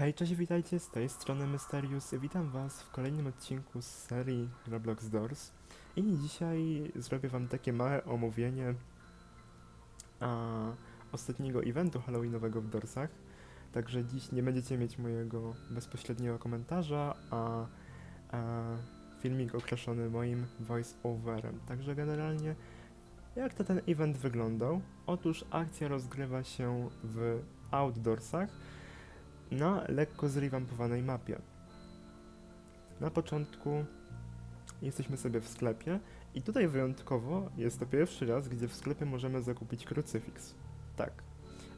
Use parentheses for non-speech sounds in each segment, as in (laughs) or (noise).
Hej, cześć, witajcie, z tej strony Mysterious. Witam was w kolejnym odcinku z serii Roblox Doors. I dzisiaj zrobię wam takie małe omówienie a, ostatniego eventu halloweenowego w Doorsach. Także dziś nie będziecie mieć mojego bezpośredniego komentarza, a, a filmik określony moim voice-overem. Także generalnie, jak to ten event wyglądał? Otóż akcja rozgrywa się w Outdoorsach, na lekko zrewampowanej mapie. Na początku jesteśmy sobie w sklepie i tutaj wyjątkowo jest to pierwszy raz, gdzie w sklepie możemy zakupić krucyfiks. Tak.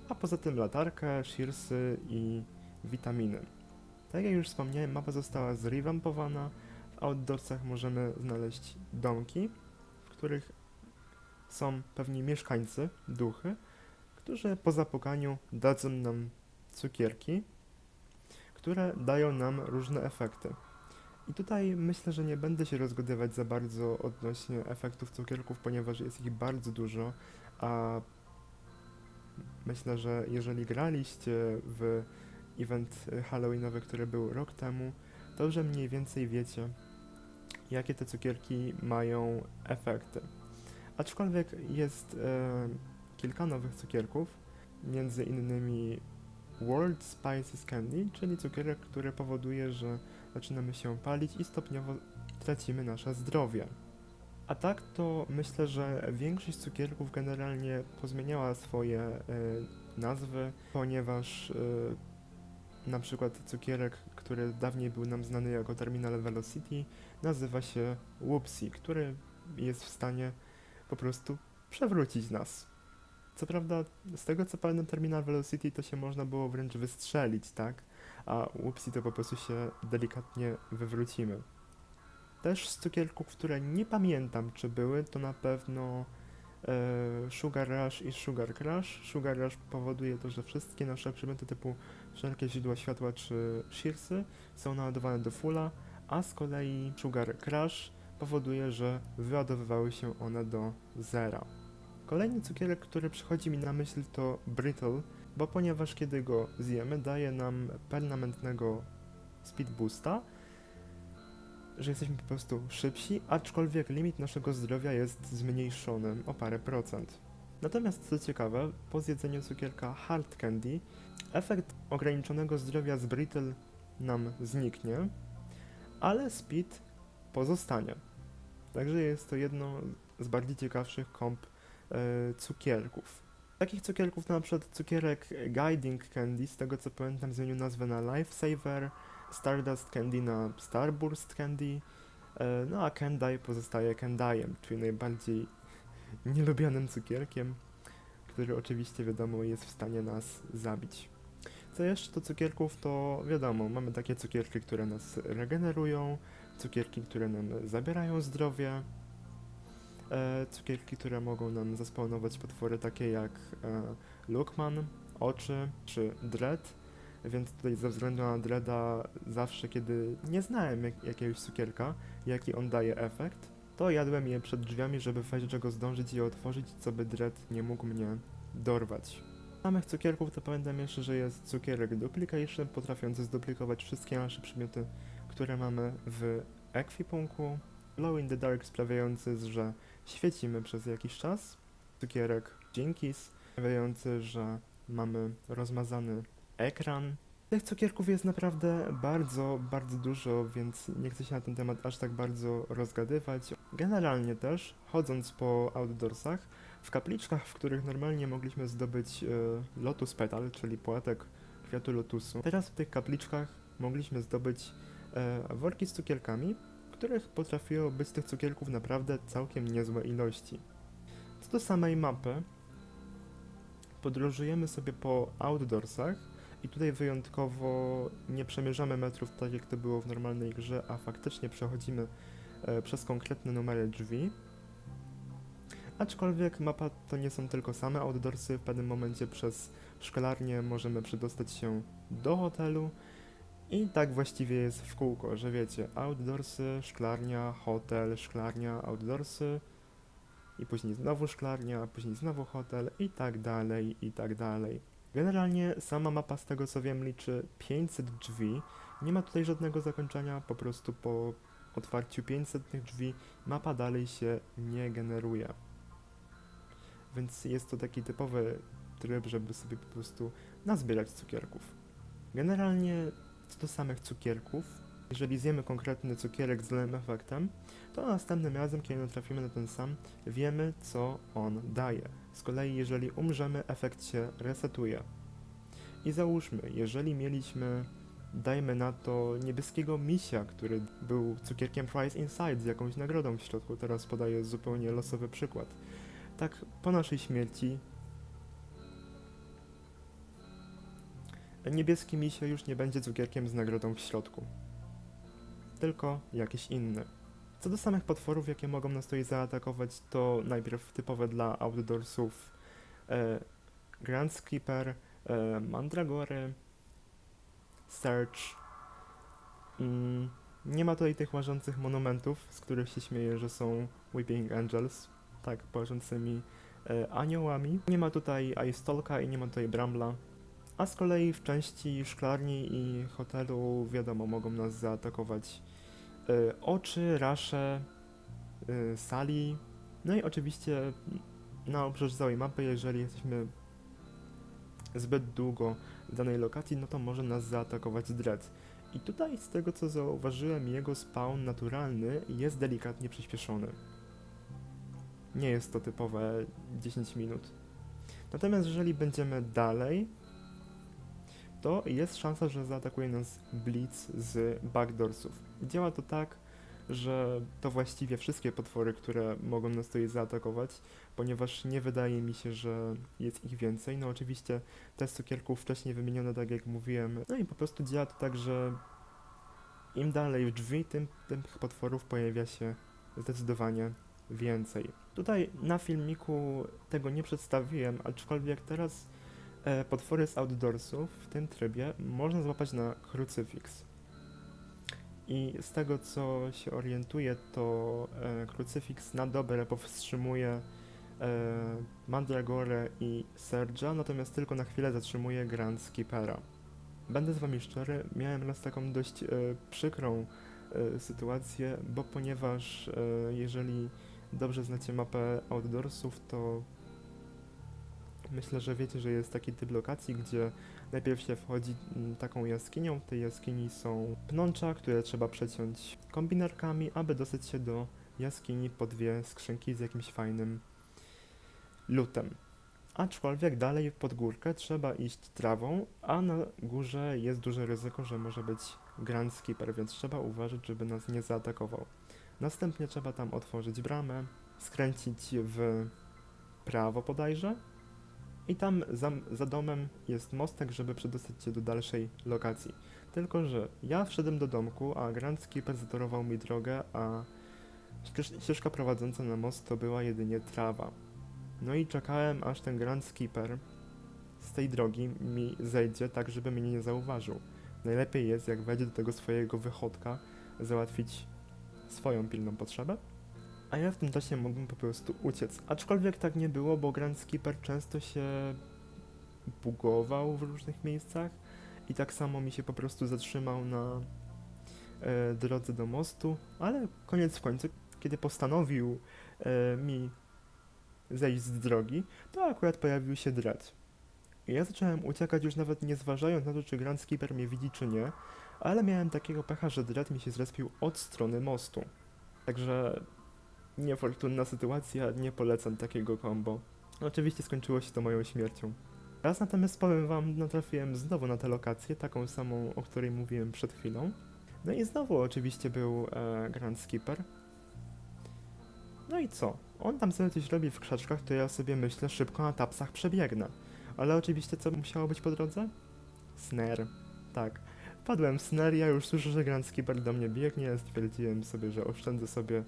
A poza tym latarkę, shirsy i witaminy. Tak jak już wspomniałem, mapa została zrewampowana. W outdoorsach możemy znaleźć domki, w których są pewni mieszkańcy, duchy, którzy po zapukaniu dadzą nam cukierki, które dają nam różne efekty. I tutaj myślę, że nie będę się rozgadywać za bardzo odnośnie efektów cukierków, ponieważ jest ich bardzo dużo, a myślę, że jeżeli graliście w event halloweenowy, który był rok temu, to że mniej więcej wiecie, jakie te cukierki mają efekty. Aczkolwiek jest e, kilka nowych cukierków, między innymi World Spices Candy, czyli cukierek, który powoduje, że zaczynamy się palić i stopniowo tracimy nasze zdrowie. A tak to myślę, że większość cukierków generalnie pozmieniała swoje e, nazwy, ponieważ e, na przykład cukierek, który dawniej był nam znany jako Terminal Velocity, nazywa się Whoopsie, który jest w stanie po prostu przewrócić nas. Co prawda, z tego co pamiętam, Terminal Velocity to się można było wręcz wystrzelić, tak? A Whoopsie to po prostu się delikatnie wywrócimy. Też z cukierków, które nie pamiętam czy były, to na pewno e, Sugar Rush i Sugar Crash. Sugar Rush powoduje to, że wszystkie nasze przedmioty typu wszelkie źródła światła czy shirsy są naładowane do fulla, a z kolei Sugar Crash powoduje, że wyładowywały się one do zera. Kolejny cukierek, który przychodzi mi na myśl to Brittle, bo ponieważ kiedy go zjemy daje nam permanentnego speed boosta, że jesteśmy po prostu szybsi, aczkolwiek limit naszego zdrowia jest zmniejszony o parę procent. Natomiast co ciekawe, po zjedzeniu cukierka Hard Candy, efekt ograniczonego zdrowia z Brittle nam zniknie, ale speed pozostanie. Także jest to jedno z bardziej ciekawszych komp cukierków. Takich cukierków to na przykład cukierek Guiding Candy, z tego co pamiętam zmienił nazwę na Lifesaver, Stardust Candy na Starburst Candy, e, no a Candy pozostaje Candyem, czyli najbardziej (laughs) nielubianym cukierkiem, który oczywiście wiadomo jest w stanie nas zabić. Co jeszcze do cukierków, to wiadomo, mamy takie cukierki, które nas regenerują, cukierki, które nam zabierają zdrowie, e, cukierki, które mogą nam zaspawnować potwory takie jak e, Lukman, Oczy czy Dread, więc tutaj ze względu na Dreada zawsze kiedy nie znałem jak, jakiegoś cukierka, jaki on daje efekt, to jadłem je przed drzwiami, żeby wejść do go zdążyć i je otworzyć, co by Dread nie mógł mnie dorwać. Samych cukierków to pamiętam jeszcze, że jest cukierek Duplication, potrafiący zduplikować wszystkie nasze przedmioty, które mamy w ekwipunku. Glow in the Dark sprawiający, że świecimy przez jakiś czas. Cukierek Jinkies, sprawiający, że mamy rozmazany ekran. Tych cukierków jest naprawdę bardzo, bardzo dużo, więc nie chcę się na ten temat aż tak bardzo rozgadywać. Generalnie też, chodząc po outdoorsach, w kapliczkach, w których normalnie mogliśmy zdobyć e, lotus petal, czyli płatek kwiatu lotusu, teraz w tych kapliczkach mogliśmy zdobyć e, worki z cukierkami, których potrafiło być tych cukierków naprawdę całkiem niezłe ilości. Co do samej mapy, podróżujemy sobie po outdoorsach i tutaj wyjątkowo nie przemierzamy metrów tak jak to było w normalnej grze, a faktycznie przechodzimy e, przez konkretne numery drzwi. Aczkolwiek mapa to nie są tylko same outdoorsy, w pewnym momencie przez szklarnię możemy przedostać się do hotelu i tak właściwie jest w kółko, że wiecie, outdoorsy, szklarnia, hotel, szklarnia, outdoorsy i później znowu szklarnia, później znowu hotel i tak dalej, i tak dalej. Generalnie sama mapa z tego co wiem liczy 500 drzwi. Nie ma tutaj żadnego zakończenia, po prostu po otwarciu 500 tych drzwi mapa dalej się nie generuje. Więc jest to taki typowy tryb, żeby sobie po prostu nazbierać cukierków. Generalnie co do samych cukierków, jeżeli zjemy konkretny cukierek z złym efektem, to następnym razem, kiedy natrafimy na ten sam, wiemy co on daje. Z kolei jeżeli umrzemy, efekt się resetuje. I załóżmy, jeżeli mieliśmy, dajmy na to, niebieskiego misia, który był cukierkiem Price Inside z jakąś nagrodą w środku, teraz podaję zupełnie losowy przykład. Tak po naszej śmierci niebieski misio już nie będzie cukierkiem z nagrodą w środku, tylko jakiś inny. Co do samych potworów, jakie mogą nas tutaj zaatakować, to najpierw typowe dla outdoorsów e, Grand Skipper, e, Mandragory, Search. Mm, nie ma tutaj tych łażących monumentów, z których się śmieję, że są Weeping Angels, tak, łażącymi e, aniołami. Nie ma tutaj Ice Talka i nie ma tutaj Brambla. A z kolei w części szklarni i hotelu, wiadomo, mogą nas zaatakować e, oczy, rasze, e, sali, no i oczywiście na obrzeż całej mapy, jeżeli jesteśmy zbyt długo w danej lokacji, no to może nas zaatakować Dread. I tutaj z tego co zauważyłem, jego spawn naturalny jest delikatnie przyspieszony. Nie jest to typowe 10 minut. Natomiast jeżeli będziemy dalej, to jest szansa, że zaatakuje nas Blitz z backdoorsów. Działa to tak, że to właściwie wszystkie potwory, które mogą nas tutaj zaatakować, ponieważ nie wydaje mi się, że jest ich więcej. No oczywiście te z cukierków wcześniej wymienione, tak jak mówiłem. No i po prostu działa to tak, że im dalej w drzwi, tym tych potworów pojawia się zdecydowanie więcej. Tutaj na filmiku tego nie przedstawiłem, aczkolwiek teraz potwory z outdoorsów w tym trybie można złapać na krucyfiks. I z tego co się orientuję, to e, krucyfiks na dobre powstrzymuje e, i Serge'a, natomiast tylko na chwilę zatrzymuje Grand Skippera. Będę z wami szczery, miałem raz taką dość e, przykrą e, sytuację, bo ponieważ e, jeżeli dobrze znacie mapę outdoorsów, to myślę, że wiecie, że jest taki typ lokacji, gdzie najpierw się wchodzi mm, taką jaskinią. W tej jaskini są pnącza, które trzeba przeciąć kombinerkami, aby dostać się do jaskini po dwie skrzynki z jakimś fajnym lutem. Aczkolwiek dalej pod górkę trzeba iść trawą, a na górze jest duże ryzyko, że może być Grand Skipper, więc trzeba uważać, żeby nas nie zaatakował. Następnie trzeba tam otworzyć bramę, skręcić w prawo bodajże i tam za, za domem jest mostek, żeby przedostać się do dalszej lokacji. Tylko, że ja wszedłem do domku, a Grand Skipper zatorował mi drogę, a ścież- ścieżka prowadząca na most to była jedynie trawa. No i czekałem, aż ten Grand Skipper z tej drogi mi zejdzie, tak żeby mnie nie zauważył. Najlepiej jest, jak wejdzie do tego swojego wychodka, załatwić swoją pilną potrzebę, a ja w tym czasie mógłbym po prostu uciec. Aczkolwiek tak nie było, bo Grand Skipper często się bugował w różnych miejscach i tak samo mi się po prostu zatrzymał na e, drodze do mostu, ale koniec w końcu, kiedy postanowił e, mi zejść z drogi, to akurat pojawił się Dread. I ja zacząłem uciekać już nawet nie zważając na to, czy Grand Skipper mnie widzi, czy nie, ale miałem takiego pecha, że Dread mi się zrespił od strony mostu. Także niefortunna sytuacja, nie polecam takiego combo. Oczywiście skończyło się to moją śmiercią. Raz natomiast powiem wam, natrafiłem znowu na tę lokację, taką samą, o której mówiłem przed chwilą. No i znowu oczywiście był e, Grand Skipper. No i co? On tam sobie coś robi w krzaczkach, to ja sobie myślę, szybko na tapsach przebiegnę. Ale oczywiście co musiało być po drodze? Snare. Tak. Padłem w snare, ja już słyszę, że Grand Skipper do mnie biegnie, stwierdziłem sobie, że oszczędzę sobie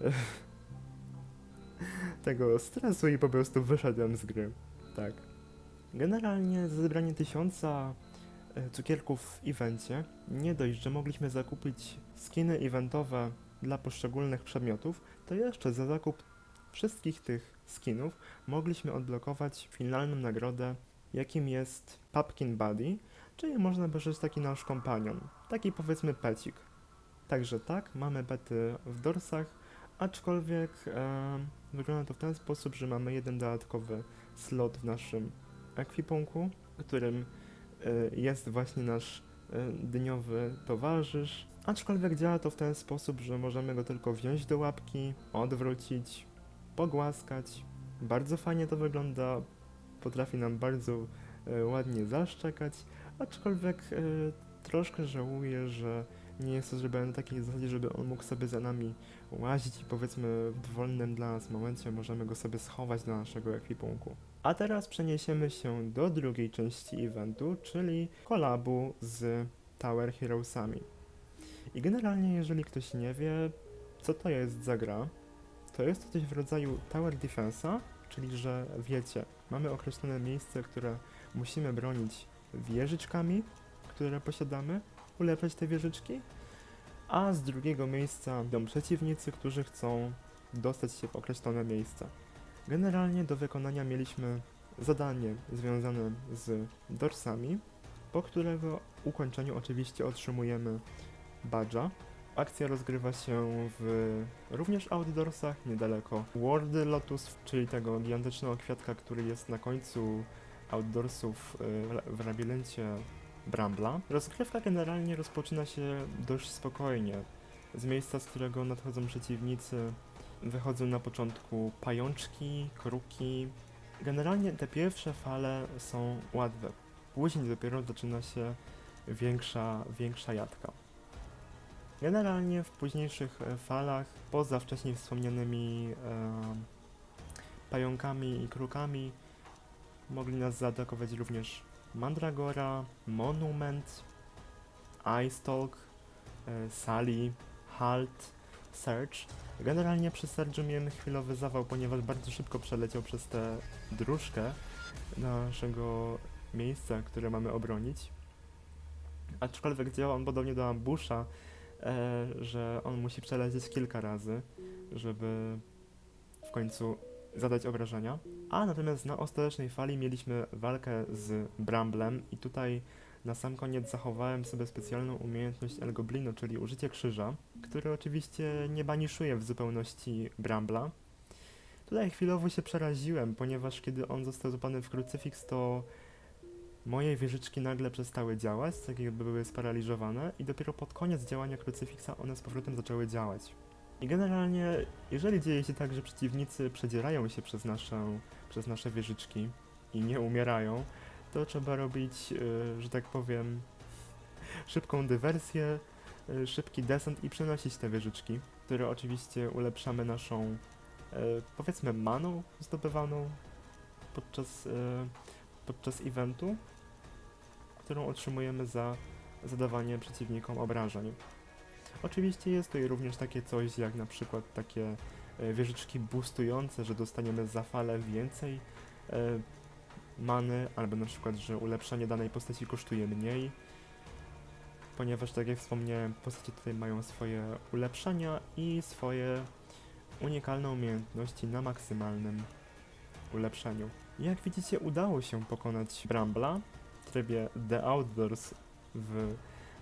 (laughs) tego stresu i po prostu wyszedłem z gry. Tak. Generalnie za zebranie tysiąca e, cukierków w evencie, nie dość, że mogliśmy zakupić skiny eventowe dla poszczególnych przedmiotów, to jeszcze za zakup wszystkich tych skinów mogliśmy odblokować finalną nagrodę, jakim jest Pumpkin Buddy, czyli można by rzec taki nasz kompanion, taki powiedzmy pecik. Także tak, mamy bety w dorsach, aczkolwiek e, wygląda to w ten sposób, że mamy jeden dodatkowy slot w naszym ekwipunku, którym e, jest właśnie nasz e, dniowy towarzysz, aczkolwiek działa to w ten sposób, że możemy go tylko wziąć do łapki, odwrócić, pogłaskać. Bardzo fajnie to wygląda, potrafi nam bardzo e, ładnie zaszczekać, aczkolwiek e, troszkę żałuję, że nie jest to zrobione na takiej zasadzie, żeby on mógł sobie za nami łazić i powiedzmy w dowolnym dla nas momencie możemy go sobie schować do naszego ekwipunku. A teraz przeniesiemy się do drugiej części eventu, czyli kolabu z Tower Heroesami. I generalnie, jeżeli ktoś nie wie, co to jest za gra, to jest to coś w rodzaju Tower Defense'a, czyli że wiecie, mamy określone miejsce, które musimy bronić wieżyczkami, które posiadamy, ulepszać te wieżyczki, a z drugiego miejsca idą przeciwnicy, którzy chcą dostać się w określone miejsca. Generalnie do wykonania mieliśmy zadanie związane z dorsami, po którego ukończeniu oczywiście otrzymujemy badża. Akcja rozgrywa się w również outdoorsach, niedaleko World Lotus, czyli tego gigantycznego kwiatka, który jest na końcu outdoorsów y, w labiryncie Brambla. Rozgrywka generalnie rozpoczyna się dość spokojnie. Z miejsca, z którego nadchodzą przeciwnicy, wychodzą na początku pajączki, kruki. Generalnie te pierwsze fale są łatwe. Później dopiero zaczyna się większa, większa jadka. Generalnie w późniejszych e, falach, poza wcześniej wspomnianymi e, pająkami i krukami, mogli nas zaatakować również Mandragora, Monument, Ice Talk, e, Sally, Halt, Search. Generalnie przy Surge'u miałem chwilowy zawał, ponieważ bardzo szybko przeleciał przez tę dróżkę naszego miejsca, które mamy obronić. Aczkolwiek działa on podobnie do ambusza, e, że on musi przelecieć kilka razy, żeby w końcu zadać obrażenia. A natomiast na ostatecznej fali mieliśmy walkę z Bramblem i tutaj na sam koniec zachowałem sobie specjalną umiejętność El Goblino, czyli użycie krzyża, który oczywiście nie baniszuje w zupełności Brambla. Tutaj chwilowo się przeraziłem, ponieważ kiedy on został złapany w krucyfiks, to moje wieżyczki nagle przestały działać, tak jakby były sparaliżowane i dopiero pod koniec działania krucyfiksa one z powrotem zaczęły działać. I generalnie, jeżeli dzieje się tak, że przeciwnicy przedzierają się przez, naszą, przez nasze wieżyczki i nie umierają, to trzeba robić, y, że tak powiem, (laughs) szybką dywersję, y, szybki desant i przenosić te wieżyczki, które oczywiście ulepszamy naszą, y, powiedzmy, maną zdobywaną podczas, podczas eventu, którą otrzymujemy za zadawanie przeciwnikom obrażeń. Oczywiście jest i również takie coś jak na przykład takie e, wieżyczki boostujące, że dostaniemy za falę więcej e, many, albo na przykład, że ulepszenie danej postaci kosztuje mniej, ponieważ tak jak wspomniałem, postacie tutaj mają swoje ulepszenia i swoje unikalne umiejętności na maksymalnym ulepszeniu. Jak widzicie, udało się pokonać Brambla w trybie The Outdoors w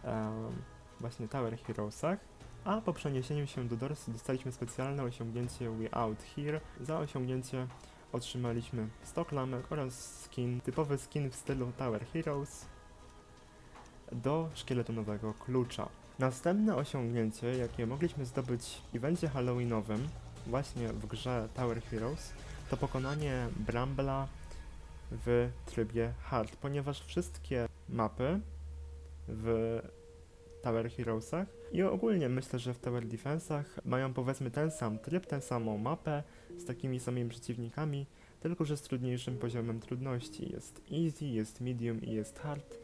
um, właśnie Tower Heroesach, a po przeniesieniu się do Dorsy dostaliśmy specjalne osiągnięcie We Out Here. Za osiągnięcie otrzymaliśmy 100 klamek oraz skin, typowy skin w stylu Tower Heroes do szkieletonowego klucza. Następne osiągnięcie, jakie mogliśmy zdobyć w evencie halloweenowym, właśnie w grze Tower Heroes, to pokonanie Brambla w trybie hard, ponieważ wszystkie mapy w Tower Heroesach i ogólnie myślę, że w Tower Defense'ach mają powiedzmy ten sam tryb, tę samą mapę z takimi samymi przeciwnikami, tylko że z trudniejszym poziomem trudności. Jest easy, jest medium i jest hard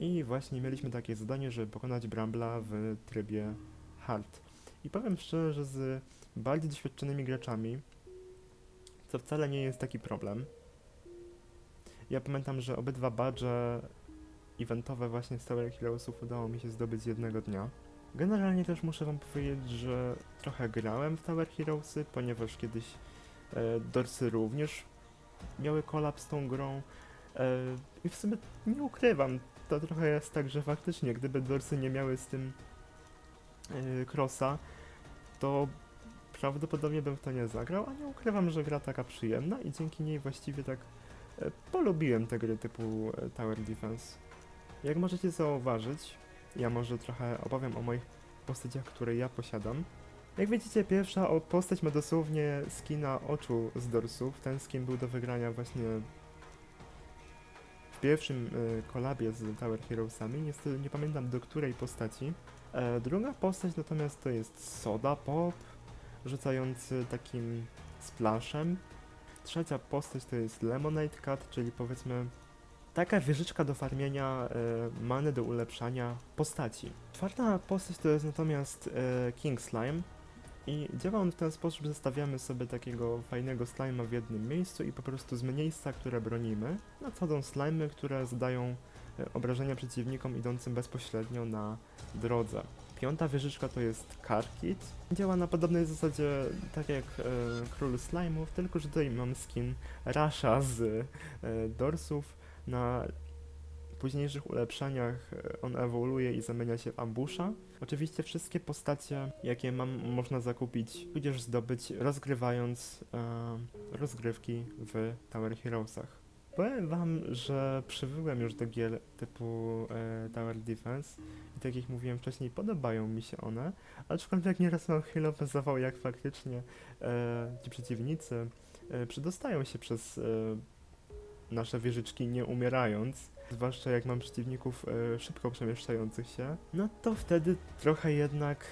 i właśnie mieliśmy takie zadanie, żeby pokonać Brambla w trybie hard. I powiem szczerze, że z bardziej doświadczonymi graczami to wcale nie jest taki problem. Ja pamiętam, że obydwa badże eventowe właśnie z Heroesów udało mi się zdobyć jednego dnia. Generalnie też muszę wam powiedzieć, że trochę grałem w Tower Heroesy, ponieważ kiedyś e, Dorsy również miały kolaps z tą grą. E, I w sumie nie ukrywam, to trochę jest tak, że faktycznie gdyby Dorsy nie miały z tym e, Crossa, to prawdopodobnie bym w to nie zagrał, a nie ukrywam, że gra taka przyjemna i dzięki niej właściwie tak e, polubiłem te gry typu e, Tower Defense. Jak możecie zauważyć, ja może trochę opowiem o moich postaciach, które ja posiadam. Jak widzicie, pierwsza postać ma dosłownie skina oczu z dorsów. Ten skin był do wygrania właśnie w pierwszym e, kolabie z Tower Heroesami. Niestety nie pamiętam do której postaci. E, druga postać natomiast to jest Soda Pop, rzucający takim splashem. Trzecia postać to jest Lemonade Cat, czyli powiedzmy taka wieżyczka do farmienia e, many do ulepszania postaci. Czwarta postać to jest natomiast e, King Slime. I działa on w ten sposób, że stawiamy sobie takiego fajnego slime'a w jednym miejscu i po prostu z miejsca, które bronimy, nadchodzą slime'y, które zadają e, obrażenia przeciwnikom idącym bezpośrednio na drodze. Piąta wieżyczka to jest Karkit. Działa na podobnej zasadzie tak jak e, Król Slime'ów, tylko że tutaj mam skin Rasha z e, dorsów. Na późniejszych ulepszeniach e, on ewoluuje i zamienia się w ambusza. Oczywiście wszystkie postacie, jakie mam, można zakupić, tudzież zdobyć, rozgrywając e, rozgrywki w Tower Heroesach. Powiem wam, że przybyłem już do gier typu e, Tower Defense i tak jak mówiłem wcześniej, podobają mi się one, aczkolwiek nieraz mam chwilowy zawał, jak faktycznie e, ci przeciwnicy e, przedostają się przez e, nasze wieżyczki nie umierając, zwłaszcza jak mam przeciwników e, szybko przemieszczających się, no to wtedy trochę jednak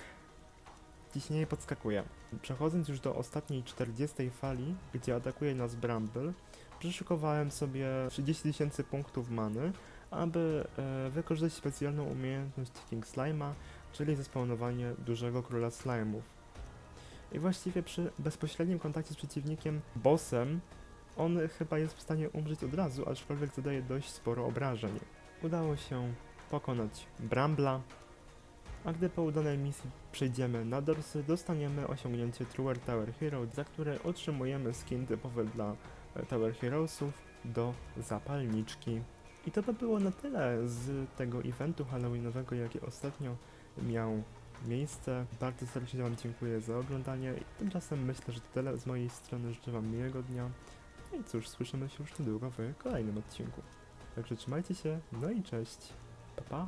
ciśnienie podskakuje. Przechodząc już do ostatniej 40 fali, gdzie atakuje nas Bramble, przyszykowałem sobie 30 tysięcy punktów many, aby e, wykorzystać specjalną umiejętność King Slime'a, czyli zespawnowanie dużego króla slime'ów. I właściwie przy bezpośrednim kontakcie z przeciwnikiem, bossem, on chyba jest w stanie umrzeć od razu, aczkolwiek zadaje dość sporo obrażeń. Udało się pokonać Brambla, a gdy po udanej misji przejdziemy na dorsy, dostaniemy osiągnięcie Truer Tower Hero, za które otrzymujemy skin typowy dla e, Tower Heroesów do zapalniczki. I to by było na tyle z tego eventu halloweenowego, jaki ostatnio miał miejsce. Bardzo serdecznie Wam dziękuję za oglądanie. Tymczasem myślę, że to tyle z mojej strony. Życzę Wam miłego dnia. No i cóż, słyszymy się już niedługo w kolejnym odcinku. Także trzymajcie się, no i cześć. Pa pa!